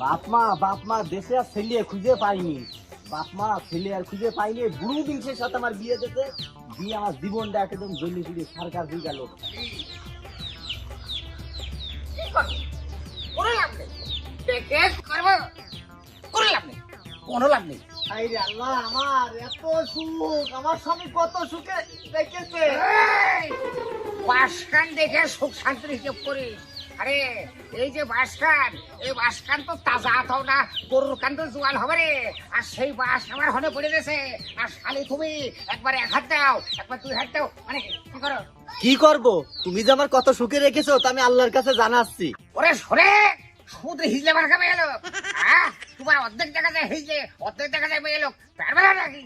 বাপ মা বাপ মা দেশে আর ছেলে খুঁজে পাইনি। বাপ মা ছেলে আর খুঁজে পাইনি। বুড়ো দিনসের সাথে আমার বিয়ে দিতে। বিয়ে আমার জীবনটা একদম জ্বলি পুড়ে সরকার দিয়ে গেল। কোনো লাভ নেই। আল্লাহ আমার এত সুখ। আমার স্বামী কত সুখে দেখেছে। দেখে সুখ শান্তি হিসেব করিস আরে এই যে বাসকান এই তো তাজা না গরুর কান তো জোয়াল হবে রে। আর সেই বাস আমার হনে পড়ে গেছে। আর শালি তুমি একবার এক হাত দাও একবার দুই হাত দাও। মানে কি করো? কি করব? তুমি যে আমার কত সুখে রেখেছো তা আমি আল্লাহর কাছে জানাচ্ছি। ওরে সরে সুদ হিজলে মার খাবে এলো তোমার অর্ধেক দেখা যায় হিজলে অর্ধেক দেখা যায় এলো পারবে না নাকি?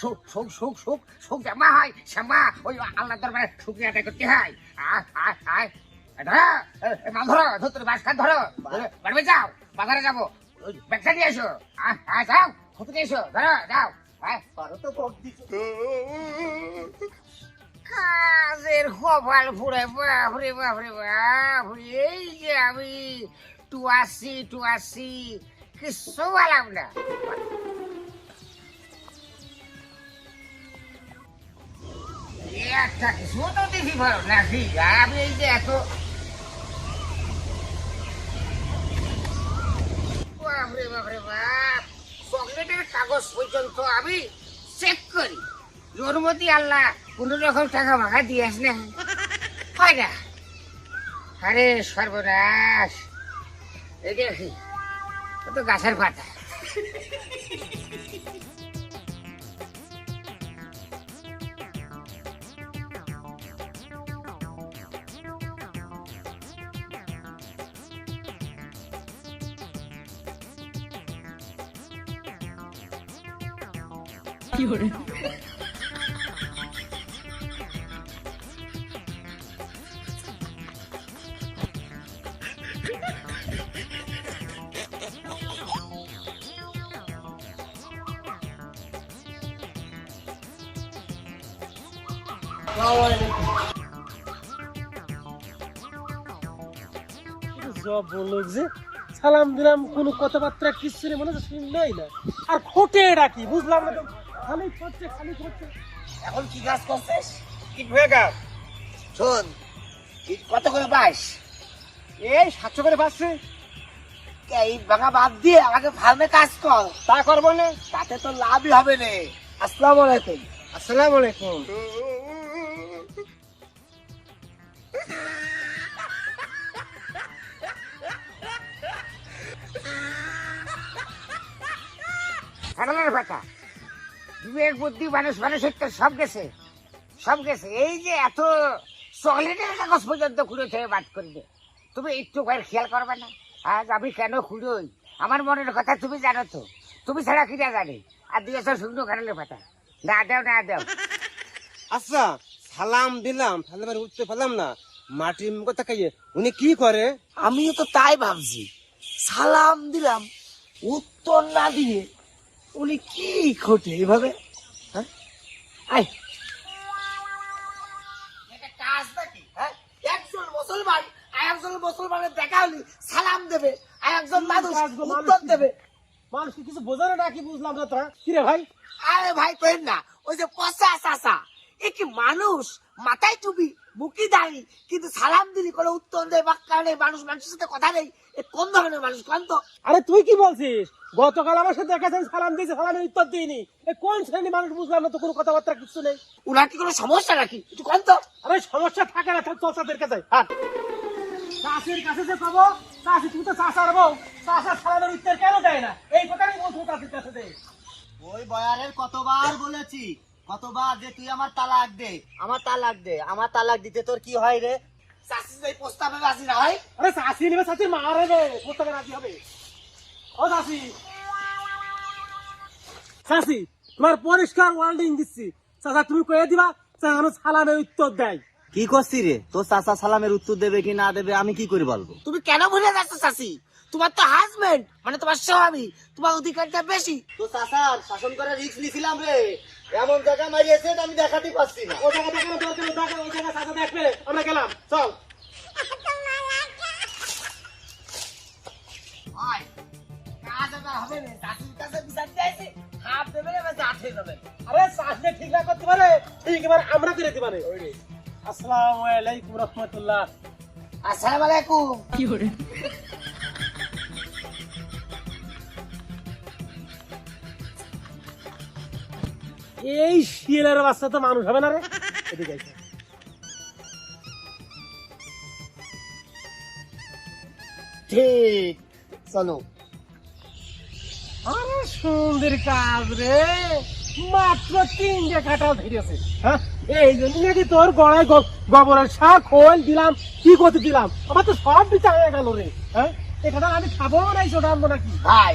সুখ সুখ সুখ সুখ সুখ জামা হয় শ্যামা ওই আল্লাহ দরবারে শুক্রিয়া আদায় করতে হয়। আহ, আহ, আহ। ধরো এ, এ, মাল ধরো ধরো বাস খান ধরো। বাড়বে যাও বাজারে যাব। ব্যাগটা নিয়ে এসো। আহ, যাও খুঁজে নিয়ে এসো। ধরো যাও। দিছো। কাজের কপাল ফুরে বাপরে বাপরে বাপরে এই যে আমি টুয়াশি টুয়াশি কিচ্ছু বললাম না। একটা কিছু তো দেখি ভালো নাকি? আমি এই যে এত বাপরে বাপরে বাপ চকলেটের কাগজ পর্যন্ত আমি চেক করি। জোর মতি আল্লাহ কোন রকম টাকা ভাগা দিয়ে আস না। হয় না। আরে সর্বনাশ। এই দেখি তো গাছের পাতা। সব বলল যে, সালাম দিলাম, কোনো কথাবার্তা কিছু নেই মনে হচ্ছে আর খোটে ডাকি বুঝলাম না খালি খালি এখন কি কাজ করছিস? কি হয়ে গেল? শোন ইট কত করে পাস? এই সাতশো করে পাচ্ছে। এই ভাঙা বাদ দিয়ে আমাকে ফার্মে কাজ কর। তা করব না তাতে তো লাভই হবে রে আসসালামু আলাইকুম। আসসালামু আলাইকুম। সাধারণের কথা বিবেক বুদ্ধি মানুষ মানুষের তো সব গেছে। সব গেছে। এই যে এত চকলেটের কাগজ পর্যন্ত খুঁড়ে থেকে বাদ করে দে তুমি একটু করে খেয়াল করবে না? আজ আমি কেন খুঁড়োই? আমার মনের কথা তুমি জানো তো। তুমি ছাড়া কিনা জানি। আর দুই বছর শুকনো কারণের কথা না দেও না দেও। আচ্ছা সালাম দিলাম। এবার উঠতে পারলাম না। মাটির মুখে তাকাইয়ে উনি কি করে? আমিও তো তাই ভাবছি। সালাম দিলাম উত্তর না দিয়ে উনি কি খোটে এভাবে? হ্যাঁ? আয়। হ্যাঁ? মুসলমান আর একজন মুসলমানের দেখা হলি সালাম দেবে। আর একজন মানুষ উত্তর দেবে। মানুষ কিছু বোঝানো না কি বুঝলাম না তোরা? কি রে ভাই? আরে ভাই না। ওই যে পচা চাষা এ কি মানুষ? মাথায় টুপি? বুকি দাঁড়ি কিন্তু সালাম দিলি কোনো উত্তর দেয় বাক্কা নেই মানুষ মানুষের সাথে কথা নেই। কোন ধরনের মানুষ কোন তো? আরে তুই কি বলছিস? গতকাল আমার সাথে দেখেছেন সালাম দিয়েছে সালামের উত্তর দিইনি। এ কোন শ্রেণি মানুষ বুঝলাম না তো কোনো কথাবার্তা কিছু নেই। উনার কি কোনো সমস্যা নাকি? একটু কোন তো? আরে সমস্যা থাকে না চল তাদের কাছে হাট। চাষির কাছে যে পাবো চাষি তুমি তো চাষার বউ। চাষার সালামের উত্তর কেন দেয় না? এই কথাই বলছো চাষির কাছে ওই বয়ারের কতবার বলেছি কতবার যে তুই আমার তালাক দে আমার তালাক দে আমার তালাক দিতে তোর কি হয় রে? চাষি যে প্রস্তাবে রাজি না হয়? আরে চাষি নেবে রে প্রস্তাবে রাজি হবে। ও চাষি। চাষি তোমার পরিষ্কার ওয়ার্ল্ডিং দিচ্ছি। চাষা তুমি কয়ে দিবা চাষা সালামের উত্তর দেয়। কি করছি রে? তোর চাচা সালামের উত্তর দেবে কি না দেবে আমি কি করে বলব? তুমি কেন ভুলে যাচ্ছ চাষি? তোমার তো হাজবেন্ড মানে তোমার স্বামী তোমার অধিকারটা বেশি। তো চাচার শাসন করে রিক্স নিছিলাম রে। এমন জায়গা মারিয়েছে আমি দেখাতে পারছি না। ও জায়গা দেখানো দরকার ওই জায়গা চাষা দেখবে। আমরা গেলাম চল। আয় টাকা হবে না। চাষির কাছে বিচার চাইছি শিয়ালের বাচ্চা তো মানুষ হবে না রে। এদিকে ঠিক চলো। আরে সুন্দর কাজ রে। মাত্র তিনটে কাটাল ধরেছে। হ্যাঁ? এই জন্য নাকি তোর গড়ায় গোবরের শাক খোল দিলাম কি করতে দিলাম? আমার তো সব বিচার হয়ে গেল রে। হ্যাঁ? এটা আমি খাব নাই সেটা আনব নাকি? ভাই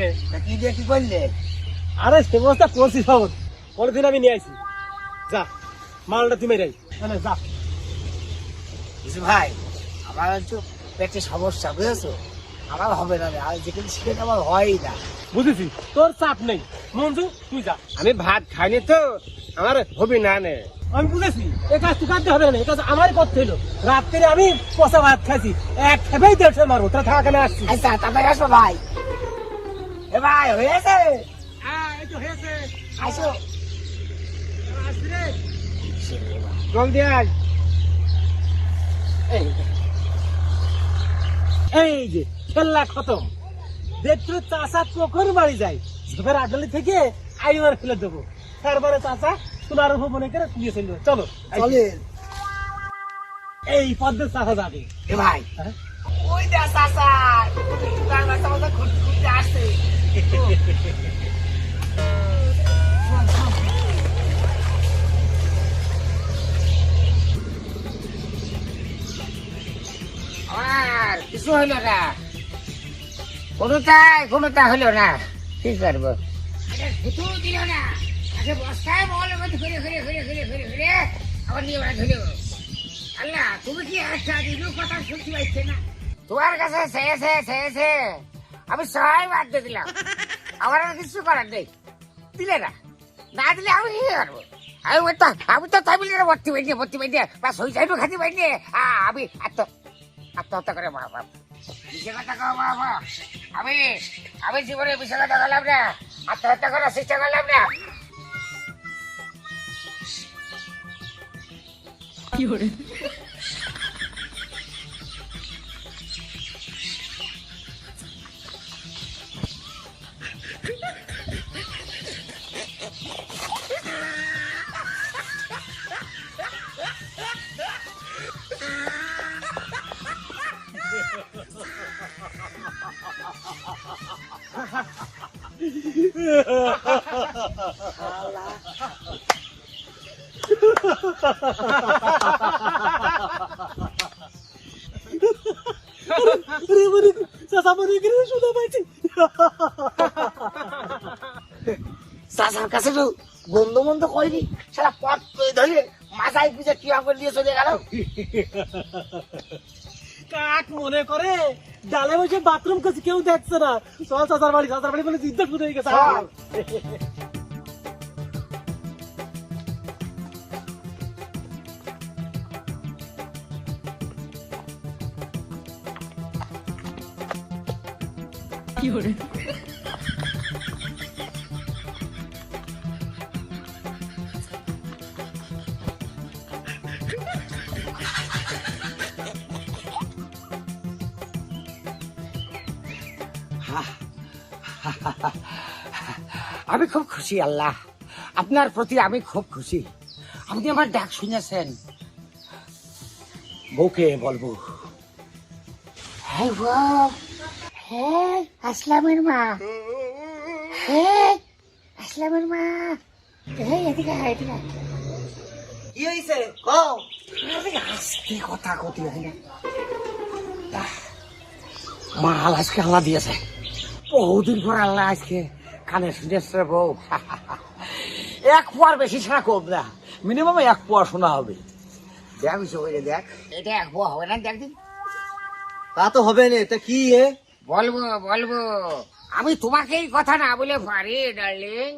রে? কি দিয়ে কি করলে? আরে সে ব্যবস্থা করছি সব পরের দিন আমি নিয়ে আসি যা মালটা তুমি রাই মানে যা। ভাই আমার একটু পেটে সমস্যা বুঝেছ? আমার হবে না। আর যেখানে সেখানে আমার হয়ই না। বুঝেছি তোর চাপ নেই। মঞ্জু তুই যা। আমি ভাত খাইনি তো আমার হবি না নে। আমি বুঝেছি এ কাজ তুই কাটতে হবে না এই কাজ আমারই করতে হলো রাত্রে আমি পচা ভাত খাইছি এক খেপেই দেড়শো মারবো তোরা থাকা কেন আসছি। আচ্ছা তারপরে আসো ভাই। এ ভাই হয়েছে? হ্যাঁ এই তো হয়েছে। আসো। জলদি আয়। এই যে। এই যে খেলা খতম। দেখছ চাষা পুকুর বাড়ি যায়। ঝোপের আডালি থেকে আইবার ফেলে দেবো। তারপরে চাষা সোনার উপর মনে করে তুলে চলবে চলো চলে। এই পদ্মের চাষা যাবে। এ ভাই? ওই বাজতে ঘুরতে ঘুরতে আসছে আর কিছু হইল না। কোনোটাই কোনোটা হইল না। কি করব? ভুতু দিল না। বস্তায় বল ঘুরে ঘুরে ঘুরে ঘুরে ঘুরে ঘুরে আবার নিয়ে ওরা ধরে আল্লাহ তুমি কি একটা দিদিও কথা শুনতে পাইছে না। তোমার কাছে আমি সবাই বাদ দিয়ে দিলাম। আমার আর কিছু করার নেই। দিলে না। না দিলে আমি কি করব? আমি তো আমি তো তাই বলি ভর্তি পাইনি ভর্তি পাইনি বা সুইসাইডও খাতে পাইনি। আমি আত্ম আত্মহত্যা করে মিশে কথা কও মা বাবা। আমি আমি জীবনে মিশে কথা করলাম না, আত্মহত্যা করার চেষ্টা করলাম না। আরে চাষা করে শুনে পাইছি। চাচার কাছে তো গন্ধ মন্দ করিনি সারা পথ ধরে মাথায় পিছে কি করে দিয়ে চলে গেল। মনে করে ডালে বসে বাথরুম করছে কেউ দেখছে না। চল চাচার বাড়ি চাচার বাড়ি বলে জিদ্দার ফুটে গেছে। চল। আমি খুব খুশি আল্লাহ। আপনার প্রতি আমি খুব খুশি। আপনি আমার ডাক শুনেছেন। বউকে বলব। হ্যাঁ হ্যাঁ আসলামের মা। হ্যাঁ আসলামের মা। হ্যাঁ এদিকে এদিকে কি হয়েছে কও। আরে কথা কতি হয় না। আহ, মাল আজকে আল্লাহ দিয়েছে। বহুদিন পর আল্লাহ আজকে কানে শুনেছে বউ। এক পোয়ার বেশি ছাড়া কম না। মিনিমাম এক পোয়া শোনা হবে। দেখ দেখ। এটা এক পোয়া হবে না দেখ দিন তা তো হবে না এটা কি এ? বলব বলব। আমি তোমাকে এই কথা না বলে পারি ডার্লিং।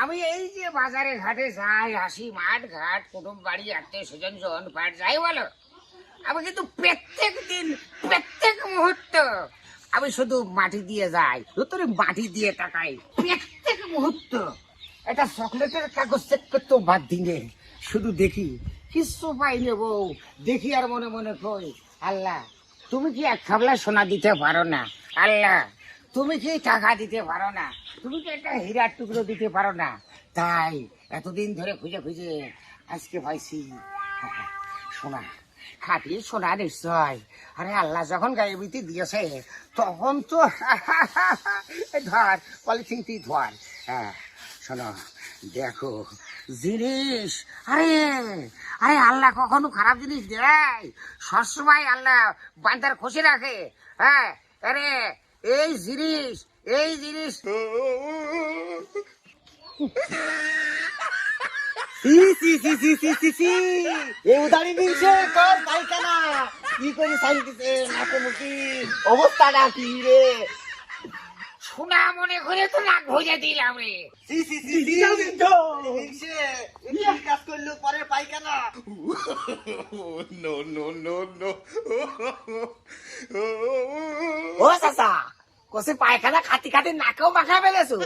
আমি এই যে বাজারে ঘাটে যাই হাসি মাঠ ঘাট কুটুম বাড়ি আত্মীয় স্বজন জন পাট যাই বলো। আমি কিন্তু প্রত্যেক দিন প্রত্যেক মুহূর্ত আমি শুধু মাটি দিয়ে যাই। তোর মাটি দিয়ে তাকাই। প্রত্যেক মুহূর্ত এটা চকলেটের কাগজ চেক করতেও বাদ দিনে শুধু দেখি, কিচ্ছু পাইনি বউ। দেখি আর মনে মনে কই, আল্লাহ, তুমি কি এক খাবলা সোনা দিতে পারো না? আল্লাহ, তুমি কি টাকা দিতে পারো না? তুমি কি একটা হীরার টুকরো দিতে পারো না? তাই এতদিন ধরে খুঁজে খুঁজে আজকে পাইছি। সোনা। খাটি সোনা নিশ্চয়। আরে আল্লাহ, যখন গায়েবিতে দিয়েছে, তখন তো ধর, পলিথিন তুই ধর। হ্যাঁ শোনো, দেখো, জিনিস, আরে আরে আল্লাহ কখনো খারাপ জিনিস দেয়? সবসময় আল্লাহ বান্দার খুশি রাখে। হ্যাঁ আরে, এই জিনিস এই জিনিস অবস্থাটা কি রে? সোনা মনে করে তো নাক ভরে দিলাম রে। কাজ করল? পরে পাইখানা ও চাচা কসে পায়খানা খাতি খাতি নাকেও মাখা ফেলেছো।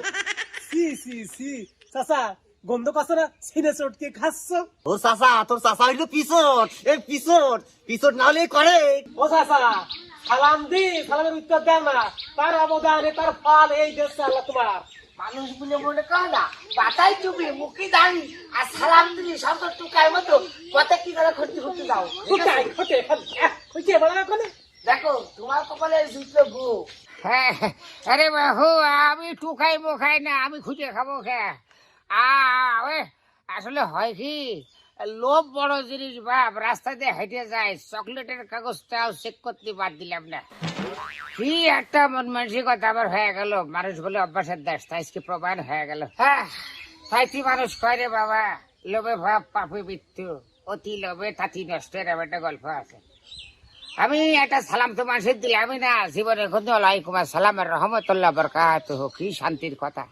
সি সি সি। চাচা গন্ধ পাচ্ছ না? সিনে চটকে খাচ্ছ? ও চাচা তোর চাচা হইল পিছট। এই পিছট। পিছট না হলে করে। ও চাচা সালাম দি সালামের উত্তর দেন না। তার অবদানে তার ফল এই দেশ আল্লাহ তোমার। মানুষ বলে মনে কর না পাতাই চুপি মুখি দাঁড়ি। আর সালাম দিলি টুকার মতো কত কি করে খুঁজতে খুঁজতে দাও? হইছে বলা ওখানে দেখো তোমার কপালে জুটলো গু হ্যাঁ আরে বাহু আমি টুকাই মুখাই না আমি খুঁজে খাব ওই আসলে হয় কি, লোভ বড় জিনিস বাপ রাস্তা দিয়ে হেঁটে যায়, চকলেটের কাগজটাও চেক করতে বাদ দিলাম না। কি একটা মন মানসিকতা আবার হয়ে গেল, মানুষ বলে অভ্যাসের দেশ তাই কি প্রমাণ হয়ে গেল। হ্যাঁ তাই তুই মানুষ কয় রে বাবা, লোভে ভাব, পাপে মৃত্যু, অতি লোভে তাঁতি নষ্ট এরকম একটা গল্প আছে। আমি একটা সালাম তো মানুষের দিলামই না, জীবনে কোন আলাইকুম সালাম রহমতুল্লাহ বরকাত কি শান্তির কথা।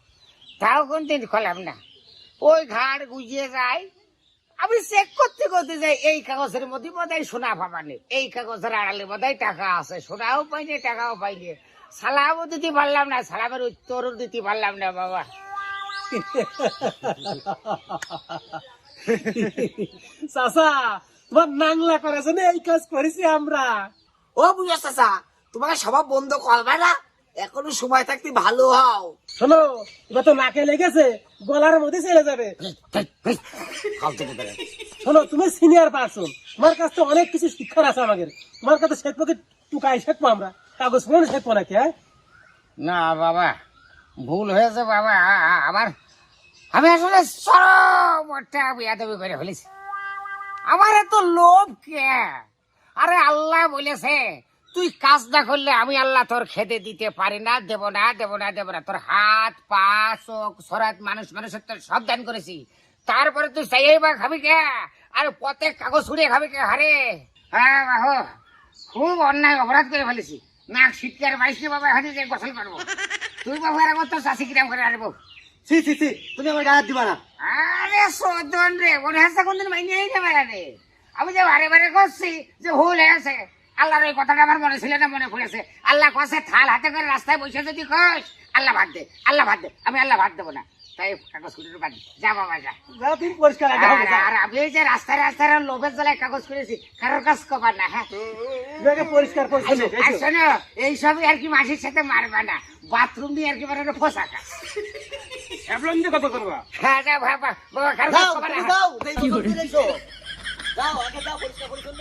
তাও কোনদিন খোলাম না। ওই ঘাড় গুজিয়ে যায়। আমি চেক করতে করতে যাই এই কাগজের মধ্যে বোধহয় সোনা পাবানি এই কাগজের আড়ালে বোধহয় টাকা আছে সোনাও পাইনি টাকাও পাইনি। সালামও দিতে পারলাম না সালামের উত্তরও দিতে পারলাম না বাবা। চাচা তোমার নাংলা জন্য এই কাজ করেছি আমরা। ও বুঝা চাচা তোমাকে সবাই বন্ধ করবে না এখনও সময় থাকতে ভালো হও। শোনো এবার তো নাকে লেগেছে গলার মধ্যে চলে যাবে। ফালতু শোনো তুমি সিনিয়র পার্সন তোমার কাছ তো অনেক কিছু শিক্ষার আছে আমাদের। তোমার কাছে শেখবো টুকাই শেখবো আমরা। কাগজ পড়ে শেখবো নাকি হ্যাঁ? না বাবা ভুল হয়েছে বাবা আ- আ- আমার আমি আসলে চরম একটা বিয়াদবি করে ফেলেছি। আমার এত লোভ কে? আরে আল্লাহ বলেছে তুই কাজ না করলে আমি আল্লাহ তোর খেতে দিতে পারি না দেব না দেব না দেব না। তোর হাত পা চোখ সরাত মানুষ মানুষের তোর সব দান করেছি। তারপরে তুই চাইই বা খাবি কে? আর পথে কাগজ ছুড়ে খাবি কে? হারে! হ্যাঁ বাহু খুব অন্যায় অপরাধ করে ফেলেছি। নাক শীতকার বাইশে বাবা হাতে যে গোসল করব। তুই বাবু এর তোর চাষি কিরাম করে আনব সি সি সি তুমি আমার গায়ে দিবা না। আরে সদন রে মনে হচ্ছে কোনদিন মাইনে যাবে না রে আমি যে বারে বারে করছি যে ভুল হয়েছে। আল্লাহর ওই কথাটা আমার মনে ছিল না মনে পড়েছে। আল্লাহ কষে থাল হাতে করে রাস্তায় বসে যদি কস আল্লাহ ভাত দে আল্লাহ ভাত দে আমি আল্লাহ ভাত দেবো না। তাই কাগজ কুটির বাদ যা বাবা যা। তুমি পরিষ্কার আর আমি এই যে রাস্তায় রাস্তায় লোভের জ্বালায় কাগজ করেছি কারোর কাজ কবার না হ্যাঁ? পরিষ্কার আর শোনো এইসবই আর কি মাসির সাথে মারবা না। বাথরুম দিয়ে আর কি মানে পোশাক এমন যে কথা করবা হ্যাঁ যা বাবা বাবা কারোর কাজ কবার না। যাও দেখো তো ফিরে এসো। যাও আগে যাও পরিষ্কার পরিচ্ছন্ন